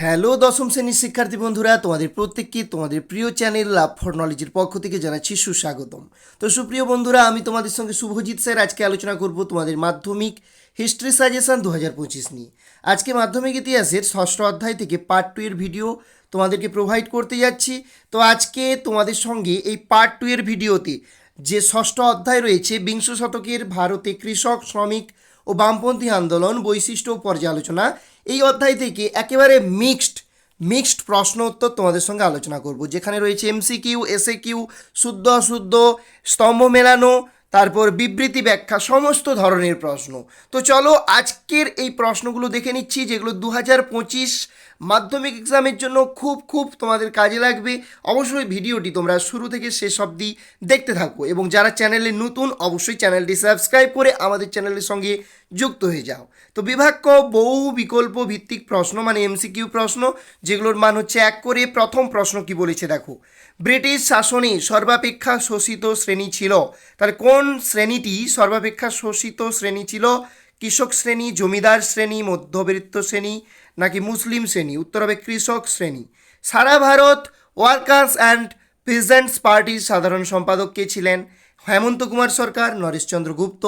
Hello, দশম শ্রেণির শিক্ষার্থী বন্ধুরা, তোমাদের প্রত্যেককে তোমাদের প্রিয় চ্যানেল লাভ ফর নলেজের পক্ষ থেকে জানাচ্ছি সুস্বাগতম। তো সুপ্রিয় বন্ধুরা, আমি তোমাদের সঙ্গে শুভজিৎ স্যার আজকে আলোচনা করব তোমাদের মাধ্যমিক হিস্ট্রি সাজেশন দু হাজার পঁচিশ নিয়ে। আজকে মাধ্যমিক ইতিহাসের ষষ্ঠ অধ্যায় থেকে পার্ট টু এর ভিডিও তোমাদেরকে প্রোভাইড করতে যাচ্ছি। তো আজকে তোমাদের সঙ্গে এই পার্ট টু এর ভিডিওতে যে ষষ্ঠ অধ্যায় রয়েছে, বিংশ শতকের ভারতে কৃষক, শ্রমিক ও বামপন্থী আন্দোলন, বৈশিষ্ট্য পর্যালোচনা এই অধ্যায় থেকে একেবারে মিক্সড মিক্সড প্রশ্ন উত্তর তোমাদের সঙ্গে আলোচনা করব। যেখানে রয়েছে এমসি কিউ এসএ কিউ শুদ্ধ, অশুদ্ধ, স্তম্ভ মেলানো, তারপর বিবৃতি ব্যাখ্যা, সমস্ত ধরনের প্রশ্ন। তো চলো আজকের এই প্রশ্নগুলো দেখে নিচ্ছি, যেগুলো দু হাজার পঁচিশ মাধ্যমিক এক্সামের জন্য খুব খুব তোমাদের কাজে লাগবে। অবশ্যই ভিডিওটি তোমরা শুরু থেকে শেষ অবধি দেখতে থাকো এবং যারা চ্যানেলে নতুন, অবশ্যই চ্যানেলটি সাবস্ক্রাইব করে আমাদের চ্যানেলের সঙ্গে যুক্ত হয়ে যাও। তো বিভাগ্য বহু বিকল্প ভিত্তিক প্রশ্ন মানে এমসিকিউ প্রশ্ন, যেগুলোর মান হচ্ছে এক করে প্রথম প্রশ্ন কি বলেছে দেখো। ব্রিটিশ শাসনে সর্বাপেক্ষা শোষিত শ্রেণি ছিল। তাহলে কোন শ্রেণীটি সর্বাপেক্ষা শোষিত শ্রেণি ছিল? কৃষক শ্রেণি, জমিদার শ্রেণি, মধ্যবিত্ত শ্রেণি, নাকি মুসলিম শ্রেণি? উত্তর হবে কৃষক শ্রেণি। সারা ভারত ওয়ার্কার্স অ্যান্ড পিজেন্টস পার্টির সাধারণ সম্পাদক কে ছিলেন? Hemanta Kumar Sarkar Nareshchandra Gupta,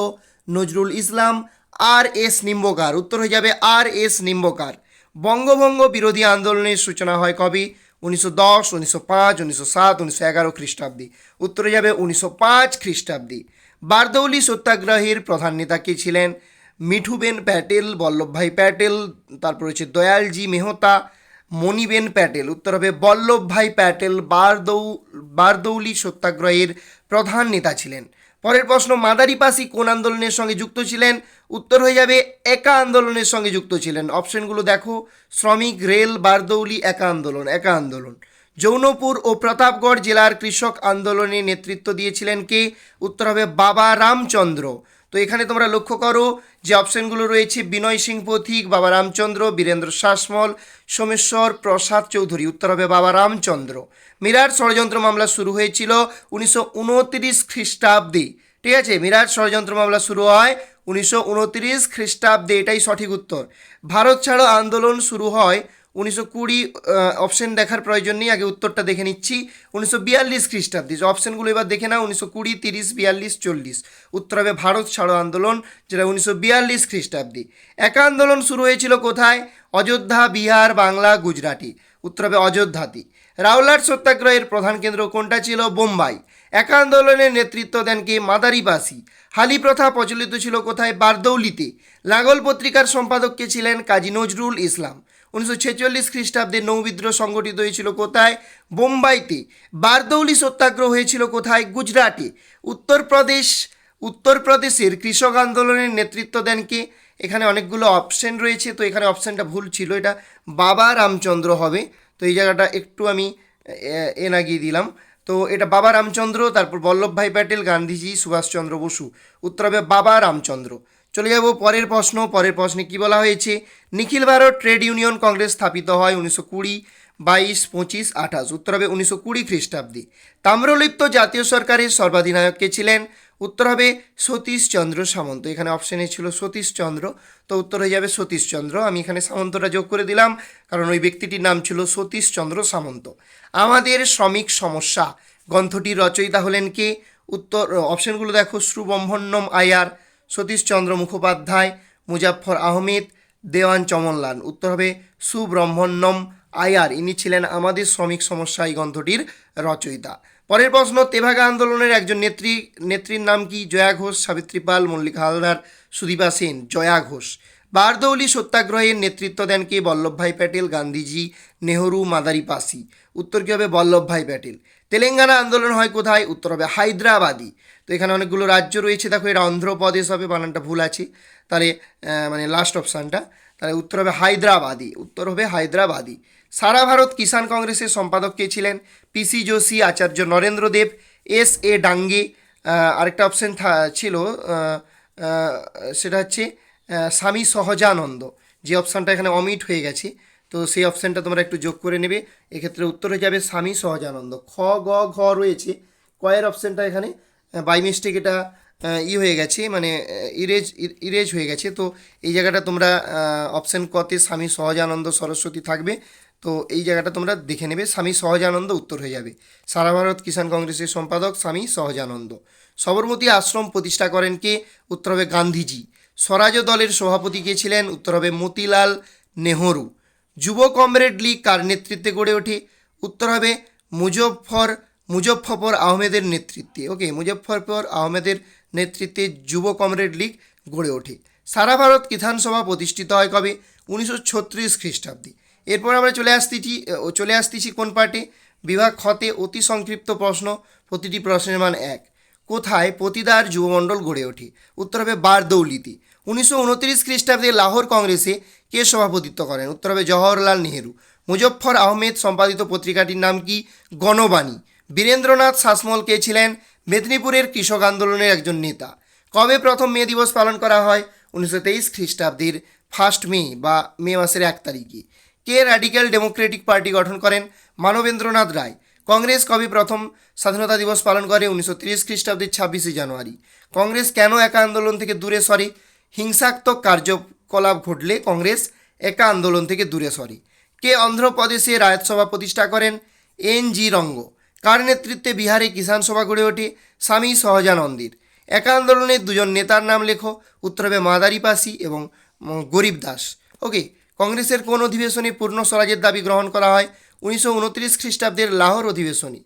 Nazrul Islam R S Nimbkar. উত্তর হয়ে যাবে আর এস নিম্বকার। বঙ্গভঙ্গ বিরোধী আন্দোলনের সূচনা হয় কবে? উনিশশো দশ, উনিশশো পাঁচ, উনিশশো সাত, উনিশশো এগারো খ্রিস্টাব্দে। উত্তরে যাবে উনিশশো পাঁচ খ্রিস্টাব্দে। বারদৌলি সত্যাগ্রহের প্রধান নেতা কে ছিলেন? মিঠুবেন প্যাটেল, বল্লভভাই প্যাটেল, তারপর হচ্ছে দয়ালজি মেহতা, মণিবেন প্যাটেল। উত্তর হবে বল্লভভাই প্যাটেল, বারদৌ, বারদৌলি সত্যাগ্রহের প্রধান নেতা ছিলেন। পরের প্রশ্ন, মাদারি পাসি কোন আন্দোলনের সঙ্গে যুক্ত ছিলেন? উত্তর হয়ে যাবে, একা আন্দোলনের সঙ্গে যুক্ত ছিলেন। অপশনগুলো দেখো, শ্রমিক, রেল, বারদৌলি, একা আন্দোলন একা আন্দোলন। জৌনপুর ও প্রতাপগড় জেলার কৃষক আন্দোলনে নেতৃত্ব দিয়েছিলেন কে? উত্তর হবে, বাবা রামচন্দ্র। তো এখানে তোমরা লক্ষ্য করো যে অপশনগুলো রয়েছে বিনয় সিং পথিক, বাবা রামচন্দ্র, বীরেন্দ্র শাসমল, সোমেশ্বর প্রসাদ চৌধুরী, উত্তর হবে বাবা রামচন্দ্র। মিরাট ষড়যন্ত্র মামলা শুরু হয়েছিল উনিশশো উনত্রিশ খ্রিস্টাব্দে। ঠিক আছে? মিরাট ষড়যন্ত্র মামলা শুরু হয় উনিশশো উনত্রিশ খ্রিস্টাব্দে, এটাই সঠিক উত্তর। ভারত ছাড়ো আন্দোলন শুরু হয় উনিশশো কুড়ি অপশন দেখার প্রয়োজন নেই, আগে উত্তরটা দেখে নিচ্ছি। উনিশশো বিয়াল্লিশ খ্রিস্টাব্দে, যে অপশনগুলো এবার দেখে নাও, উনিশশো কুড়ি, তিরিশ, বিয়াল্লিশ, চল্লিশ। উত্তর হবে ভারত ছাড়ো আন্দোলন, যেটা উনিশশো বিয়াল্লিশ খ্রিস্টাব্দে। একা আন্দোলন শুরু হয়েছিল কোথায়? অযোধ্যা, বিহার, বাংলা, গুজরাটি। উত্তর হবে অযোধ্যাতে। রাওলাট সত্যাগ্রহের প্রধান কেন্দ্র কোনটা ছিল? বোম্বাই। একা আন্দোলনের নেতৃত্ব দেন কে? মাদারিবাসী। হালি প্রথা প্রচলিত ছিল কোথায়? বারদৌলিতে। লাঙ্গল পত্রিকার সম্পাদক কে ছিলেন? কাজী নজরুল ইসলাম। উনিশশো ছেচল্লিশ খ্রিস্টাব্দে নৌবিদ্রোহ সংগঠিত হয়েছিল কোথায়? বোম্বাইতে। বারদৌলি সত্যাগ্রহ হয়েছিল কোথায়? গুজরাটে। উত্তরপ্রদেশ, উত্তরপ্রদেশের কৃষক আন্দোলনের নেতৃত্ব দেন কে? এখানে অনেকগুলো অপশন রয়েছে, তো এখানে অপশানটা ভুল ছিল। এটা বাবা রামচন্দ্র হবে। তো এই জায়গাটা একটু আমি এ- লাগিয়ে দিলাম। তো এটা বাবা রামচন্দ্র, তারপর বল্লভভাই প্যাটেল, গান্ধীজি, সুভাষচন্দ্র বসু। উত্তর হবে বাবা রামচন্দ্র। চলে যাব পরের প্রশ্ন, পরের প্রশ্নে কি বলা হয়েছে? নিখিল ভারত ট্রেড ইউনিয়ন কংগ্রেস স্থাপিত হয় উনিশশো কুড়ি, বাইশ, পঁচিশ, আঠাশ। উত্তর হবে উনিশশো কুড়ি খ্রিস্টাব্দে। তাম্রলিপ্ত জাতীয় সরকারের সর্বাধিনায়ক কে ছিলেন? উত্তর হবে সতীশচন্দ্র সামন্ত। এখানে অপশানে ছিল সতীশচন্দ্র তো উত্তর হয়ে যাবে সতীশচন্দ্র আমি এখানে সামন্তটা যোগ করে দিলাম, কারণ ওই ব্যক্তিটির নাম ছিল সতীশচন্দ্র সামন্ত। আমাদের শ্রমিক সমস্যা। গ্রন্থটির রচয়িতা হলেন কে? উত্তর অপশনগুলো দেখো শ্রুবম্ভন্নম আয়ার। সতীশচন্দ্র মুখোপাধ্যায় মুজাফর আহমেদ, দেওয়ান চমনলাল। উত্তর হবে সুব্রহ্মণ্যম আয়ার। ইনি ছিলেন আমাদের শ্রমিক সমস্যা এই গ্রন্থটির রচয়িতা। পরের প্রশ্ন, তেভাগা আন্দোলনের একজন নেত্রী, নেত্রীর নাম কি? জয়া ঘোষ, সাবিত্রী পাল, মল্লিকা হালদার, সুদীপা সেন, জয়া ঘোষ। বারদৌলি সত্যাগ্রহের নেতৃত্ব দেন কে? বল্লভভাই প্যাটেল, গান্ধীজি, নেহরু, মাদারি পাসি উত্তর কী হবে? বল্লভভাই প্যাটেল। তেলেঙ্গানা আন্দোলন হয় কোথায়? উত্তর হবে হায়দ্রাবাদি। তো এখানে অনেকগুলো রাজ্য রয়েছে। দেখো এটা অন্ধ্রপ্রদেশ হবে, বানানটা ভুল আছে। তাহলে মানে লাস্ট অপশানটা তাহলে উত্তর হবে হায়দ্রাবাদি, উত্তর হবে হায়দ্রাবাদি। সারা ভারত কিষাণ কংগ্রেসের সম্পাদক কে ছিলেন? PC Joshi, Acharya Narendra Dev, S A Dange. আরেকটা অপশন ছিল সেটা হচ্ছে স্বামী সহজানন্দ। যে অপশানটা এখানে অমিট হয়ে গেছে। তো সেই অপশানটা তোমরা একটু যোগ করে নেবে। এক্ষেত্রে উত্তর হয়ে যাবে স্বামী সহজানন্দ। খ, গ, ঘ রয়েছে। কয়ের অপশানটা এখানে বাই মিস্টেক এটা ই হয়ে গেছে মানে ইরেজ ইরেজ হয়ে গেছে। তো এই জায়গাটা তোমরা অপশন কতে স্বামী সহজানন্দ সরস্বতী থাকবে। তো এই জায়গাটা তোমরা দেখে নেবে, স্বামী সহজানন্দ উত্তর হয়ে যাবে। সারা ভারত কিষাণ কংগ্রেসের সম্পাদক স্বামী সহজানন্দ। সবরমতী আশ্রম প্রতিষ্ঠা করেন কে? উত্তর হবে গান্ধীজি। স্বরাজ দলের সভাপতি কে ছিলেন? উত্তর হবে মতিলাল নেহরু। যুব কমরেড লীগ কার নেতৃত্বে গড়ে ওঠে? উত্তর হবে মুজফর মুজফফর আহমেদের নেতৃত্বে ওকে মুজফরপুর আহমেদের নেতৃত্বে যুব কমরেড লীগ গড়ে ওঠে। সারা ভারত বিধানসভা প্রতিষ্ঠিত হয় কবে? উনিশশো ছত্রিশ খ্রিস্টাব্দে। এরপর আমরা চলে আসতেছি চলে আসতেছি কোন পার্টে? বিভাগ খতে অতি সংক্ষিপ্ত প্রশ্ন, প্রতিটি প্রশ্নের মান এক। কোথায় পতিদার যুবমণ্ডল গড়ে ওঠে? উত্তর হবে বারদৌলিতে। উনিশশো উনত্রিশ খ্রিস্টাব্দে লাহোর কংগ্রেসে কে সভাপতিত্ব করেন? উত্তর হবে জওহরলাল নেহেরু। মুজফ্ফর আহমেদ সম্পাদিত পত্রিকাটির নাম কি? গণবাণী। বীরেন্দ্রনাথ শাসমল কে ছিলেন মেদিনীপুরের কৃষক আন্দোলনের একজন নেতা। কবে প্রথম মে দিবস পালন করা হয়? উনিশশো তেইশ খ্রিস্টাব্দের ফার্স্ট মে বা মে মাসের এক তারিখে। কে র্যাডিক্যাল ডেমোক্রেটিক পার্টি গঠন করেন? মানবেন্দ্রনাথ রায়। কংগ্রেস কবে প্রথম স্বাধীনতা দিবস পালন করে? উনিশশো তিরিশ খ্রিস্টাব্দের ছাব্বিশে জানুয়ারি। কংগ্রেস কেন একা আন্দোলন থেকে দূরে সরে? হিংসাত্মক কার্যকলাপ ঘটলে কংগ্রেস একা আন্দোলন থেকে দূরে সরে। কে অন্ধ্রপ্রদেশে রায়তসভা প্রতিষ্ঠা করেন? এন জি রঙ্গ। কার নেতৃত্বে বিহারে কিষাণ সভা গড়ে ওঠে স্বামী সহজানন্দের। একা আন্দোলনের দুজন নেতার নাম লেখো উত্তর হবে মাদারি পাসি এবং গরিব দাস। ওকে, কংগ্রেসের কোন অধিবেশনে পূর্ণ স্বরাজের দাবি গ্রহণ করা হয়? উনিশশো উনত্রিশ খ্রিস্টাব্দের লাহোর অধিবেশনে।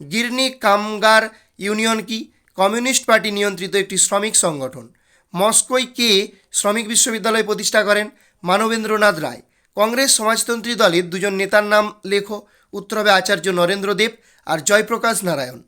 গিরনি কামগার ইউনিয়ন কি? কমিউনিস্ট পার্টি নিয়ন্ত্রিত একটি শ্রমিক সংগঠন। মস্কোয় কে শ্রমিক বিশ্ববিদ্যালয় প্রতিষ্ঠা করেন? মানবেন্দ্রনাথ রায়। কংগ্রেস সমাজতন্ত্রী দলের দুজন নেতার নাম লেখো উত্তর হবে আচার্য নরেন্দ্র দেব আর জয়প্রকাশ নারায়ণ।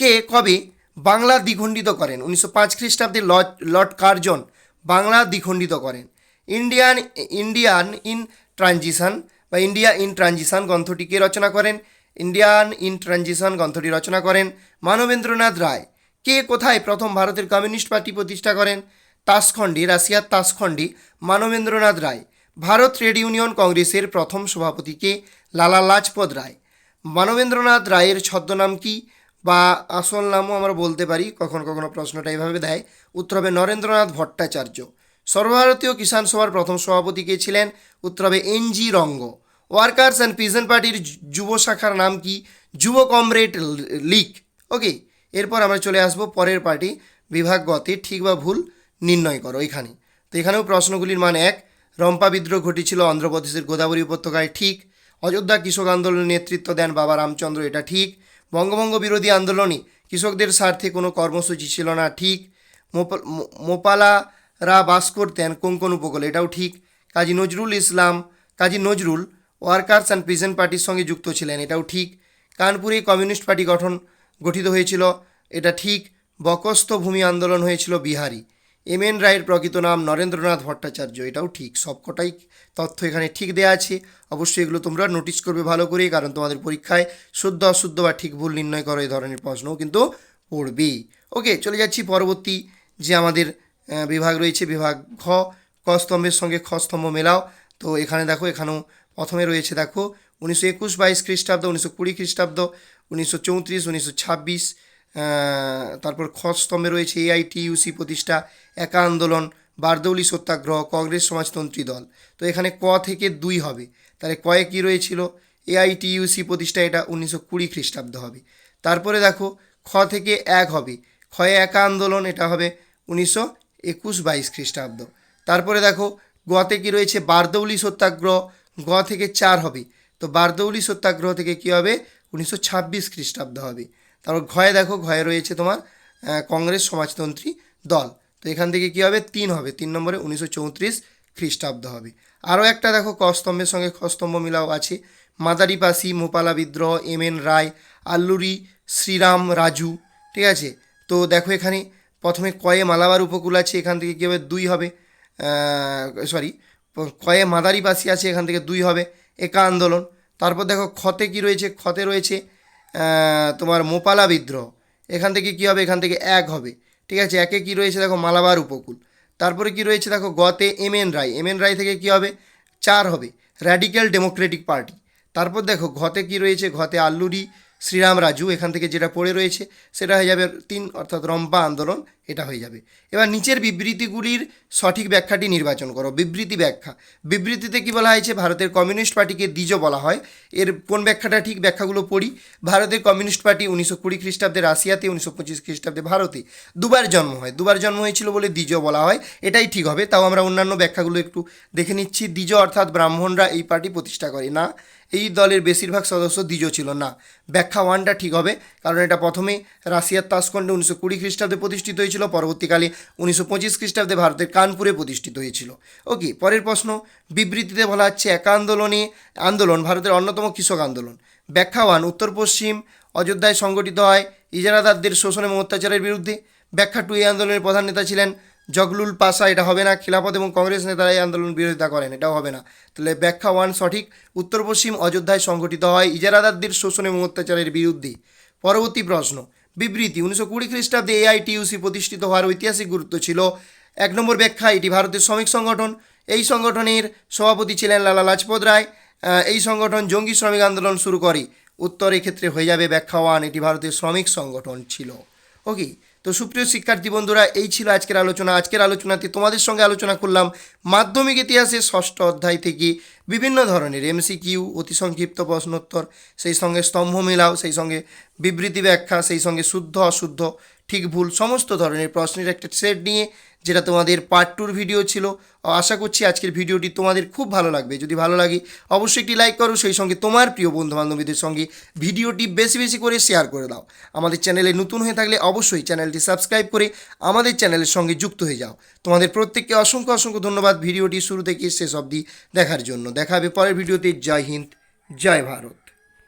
কে কবে বাংলা দ্বিখণ্ডিত করেন? উনিশশো পাঁচ খ্রিস্টাব্দে লর্ড লর্ড কার্জন বাংলা দ্বিখণ্ডিত করেন। ইন্ডিয়ান ইন্ডিয়ান ইন ট্রানজিশন বা ইন্ডিয়া ইন ট্রানজিশন গ্রন্থটি কে রচনা করেন? ইন্ডিয়ান ইন ট্রানজিশন গ্রন্থটি রচনা করেন মানবেন্দ্রনাথ রায়। কে কোথায় প্রথম ভারতের কমিউনিস্ট পার্টি প্রতিষ্ঠা করেন? তাসখণ্ডী, রাশিয়ার Tashkent Manabendranath Roy. Bharat trade union কংগ্রেসের প্রথম সভাপতি কে? লালা লাজপত রায়। মানবেন্দ্রনাথ রায়ের ছদ্মনাম কি বা আসল নামও আমরা বলতে পারি, কখনো কখনো প্রশ্নটা এইভাবে দেয়। উত্তর হবে নরেন্দ্রনাথ ভট্টাচার্য। সর্বভারতীয় কিষাণ সভার প্রথম সভাপতি কে ছিলেন? উত্তর হবে এন জি রঙ্গ। ওয়ার্কার্স অ্যান্ড পিজন পার্টির যুব শাখার নাম কি? যুব কমরেড লীগ। ওকে, এরপর আমরা চলে আসব পরের পার্টি। বিভাগ গতে, ঠিক বা ভুল নির্ণয় করো এখানে। তো এখানেও প্রশ্নগুলির মান এক। রম্পা বিদ্রোহ ঘটেছিল অন্ধ্রপ্রদেশের গোদাবরী উপত্যকায়, ঠিক। অযোধ্যা কৃষক আন্দোলনের নেতৃত্ব দেন বাবা রামচন্দ্র, এটা ঠিক। বঙ্গভঙ্গ বিরোধী আন্দোলনে কৃষকদের স্বার্থে কোনো কর্মসূচি ছিল না, ঠিক। মোপালারা বাস করতেন কোন কোন উপকূলে, এটাও ঠিক। Kazi Nazrul Islam, Kazi Nazrul workers and peasant পার্টির সঙ্গে যুক্ত ছিলেন, এটাও ঠিক। কানপুরে কমিউনিস্ট পার্টি গঠন গঠিত হয়েছিল, এটা ঠিক। বকস্থ ভূমি আন্দোলন হয়েছিল বিহারি। এম এন রায়ের প্রকৃত নাম নরেন্দ্রনাথ ভট্টাচার্য, এটাও ঠিক, সবকটাই তথ্য এখানে ঠিক দেওয়া আছে। অবশ্যই এগুলো তোমরা নোটিস করবে ভালো করে কারণ তোমাদের পরীক্ষায় শুদ্ধ অশুদ্ধ বা ঠিক ভুল নির্ণয় করো এই ধরনের প্রশ্নও কিন্তু পড়বে ওকে চলে যাচ্ছি পরবর্তী যে আমাদের বিভাগ রয়েছে, বিভাগ ঘ, ক স্তম্ভের সঙ্গে খ স্তম্ভ মেলাও। তো এখানে দেখো, এখানেও প্রথমে রয়েছে দেখো, উনিশশো একুশ বাইশ খ্রিস্টাব্দ, উনিশশো কুড়ি খ্রিস্টাব্দ, উনিশশো চৌত্রিশ, উনিশশো ছাব্বিশ তারপর খ স্তম্ভে রয়েছে এআইটিইউসি প্রতিষ্ঠা, একা আন্দোলন, বারদৌলি সত্যাগ্রহ, কংগ্রেস সমাজতন্ত্রী দল। তো এখানে ক থেকে দুই হবে। তাহলে কয়ে কী রয়েছিল? এআইটিইউসি প্রতিষ্ঠা এটা উনিশশো কুড়ি খ্রিস্টাব্দ হবে। তারপরে দেখো, খ থেকে এক হবে। ক্ষয়ে একা আন্দোলন এটা হবে উনিশশো একুশ বাইশ খ্রিস্টাব্দ। তারপরে দেখো, গতে কি রয়েছে? বারদৌলি সত্যাগ্রহ গ থেকে চার হবে। তো বারদৌলি সত্যাগ্রহ থেকে কি হবে? উনিশশো ছাব্বিশ খ্রিস্টাব্দ হবে। তারপর ঘয়ে দেখো, ঘয়ে রয়েছে তোমার কংগ্রেস সমাজতন্ত্রী দল। তো এখান থেকে কি হবে? তিন হবে। তিন নম্বরে উনিশশো চৌত্রিশ খ্রিস্টাব্দ হবে। আরও একটা দেখো, কস্তম্ভের সঙ্গে খ স্তম্ভ মিলাও আছে। মাদারিপাসি মোপালা বিদ্রোহ, এম এন রায়, আল্লুরি, শ্রীরাম, রাজু, ঠিক আছে? তো দেখো এখানে প্রথমে কয়ে মালাবার উপকূল আছে, এখান থেকে কী হবে? দুই হবে। সরি কয়ে মাদারিপাসি আছে, এখান থেকে দুই হবে। একা আন্দোলন। তারপর দেখো ক্ষতে কি রয়েছে? ক্ষতে রয়েছে তোমার মোপালা বিদ্রোহ। এখান থেকে কী হবে? এখান থেকে এক হবে। ঠিক আছে? একে কি রয়েছে? দেখো, মালাবার উপকূল। তারপরে কি রয়েছে? দেখো, গতে M N Roy. M N Roy থেকে কী হবে? চার হবে। র্যাডিক্যাল ডেমোক্রেটিক পার্টি তারপর দেখো, ঘতে কি রয়েছে? ঘতে আল্লুরি শ্রীরাম রাজু এখান থেকে যেটা পড়ে রয়েছে, সেটা হয়ে যাবে তিন, অর্থাৎ রম্পা আন্দোলন, এটা হয়ে যাবে। এবার নিচের বিবৃতিগুলির সঠিক ব্যাখ্যাটি নির্বাচন করো। বিবৃতি ব্যাখ্যা। বিবৃতিতে কি বলা হয়েছে? ভারতের কমিউনিস্ট পার্টিকে দ্বিজ বলা হয়। এর কোন ব্যাখ্যাটা ঠিক? ব্যাখ্যাগুলো পড়ি। ভারতের কমিউনিস্ট পার্টি উনিশশো কুড়ি খ্রিস্টাব্দে রাশিয়াতে, উনিশশো পঁচিশ খ্রিস্টাব্দে ভারতে দুবার জন্ম হয়। দুবার জন্ম হয়েছিল বলে দ্বিজ বলা হয়। এটাই ঠিক হবে। তাও আমরা অন্যান্য ব্যাখ্যাগুলো একটু দেখে নিচ্ছি। দ্বিজ অর্থাৎ ব্রাহ্মণরা এই পার্টি প্রতিষ্ঠা করে। না এই দলের বেশিরভাগ সদস্য দ্বিজ ছিল না। ব্যাখ্যা ওয়ানটা ঠিক হবে, কারণ এটা প্রথমে রাশিয়ার তাসকন্ডে উনিশশো কুড়ি খ্রিস্টাব্দে প্রতিষ্ঠিত হয়েছিল, পরবর্তীকালে উনিশশো পঁচিশ খ্রিস্টাব্দে ভারতের কানপুরে প্রতিষ্ঠিত হয়েছিল। ওকে, পরের প্রশ্ন, বিবৃতিতে বলা হচ্ছে এক আন্দোলনে, আন্দোলন ভারতের অন্যতম কৃষক আন্দোলন। ব্যাখ্যা ওয়ান, উত্তর পশ্চিম, অযোধ্যায় সংগঠিত হয় ইজারাদারদের শোষণ এবং অত্যাচারের বিরুদ্ধে। ব্যাখ্যা টু, এই আন্দোলনের প্রধান নেতা ছিলেন জগলুল পাশা, এটা হবে না। খিলাফত এবং কংগ্রেস নেতারা এই আন্দোলন বিরোধিতা করেন, এটাও হবে না। তাহলে ব্যাখ্যা ওয়ান সঠিক। উত্তর পশ্চিম, অযোধ্যায় সংগঠিত হয় ইজারাদারদের শোষণ এবং অত্যাচারের বিরুদ্ধে। পরবর্তী প্রশ্ন। বিবৃতি। উনিশশো কুড়ি খ্রিস্টাব্দে এআইটিইউসি প্রতিষ্ঠিত হওয়ার ঐতিহাসিক গুরুত্ব ছিল এক নম্বর ব্যাখ্যা, এটি ভারতের শ্রমিক সংগঠন। এই সংগঠনের সভাপতি ছিলেন লালা লাজপত রায়। এই সংগঠন জঙ্গি শ্রমিক আন্দোলন শুরু করে। উত্তর এক্ষেত্রে হয়ে যাবে ব্যাখ্যা ওয়ান এটি ভারতের শ্রমিক সংগঠন ছিল। ওকে তো সুপ্রিয় শিক্ষার্থী বন্ধুরা, এই ছিল আজকের আলোচনা। আজকের আলোচনাতে তোমাদের সঙ্গে আলোচনা করলাম মাধ্যমিক ইতিহাসে ষষ্ঠ অধ্যায় থেকে বিভিন্ন ধরনের এমসিকিউ অতি সংক্ষিপ্ত প্রশ্নোত্তর, সেই সঙ্গে স্তম্ভ মেলাও, সেই সঙ্গে বিবৃতি ব্যাখ্যা, সেই সঙ্গে শুদ্ধ, অশুদ্ধ, ঠিক ভুল, সমস্ত ধরনের প্রশ্নের একটা সেট নিয়ে যেটা তোমাদের পার্ট টুর ভিডিও ছিল। আশা করছি আজকের ভিডিওটি তোমাদের খুব ভালো লাগবে। যদি ভালো লাগে, অবশ্যই একটি লাইক করো, সেই সঙ্গে তোমার প্রিয় বন্ধু বান্ধবীদের সঙ্গে ভিডিওটি বেশি বেশি করে শেয়ার করে দাও। আমাদের চ্যানেলে নতুন হয়ে থাকলে অবশ্যই চ্যানেলটি সাবস্ক্রাইব করে আমাদের চ্যানেলের সঙ্গে যুক্ত হয়ে যাও। তোমাদের প্রত্যেককে অসংখ্য অসংখ্য ধন্যবাদ। ভিডিওটি শুরু থেকে শেষ অবধি দেখার জন্য। দেখা হবে পরের ভিডিওতে জয় হিন্দ, জয় ভারত।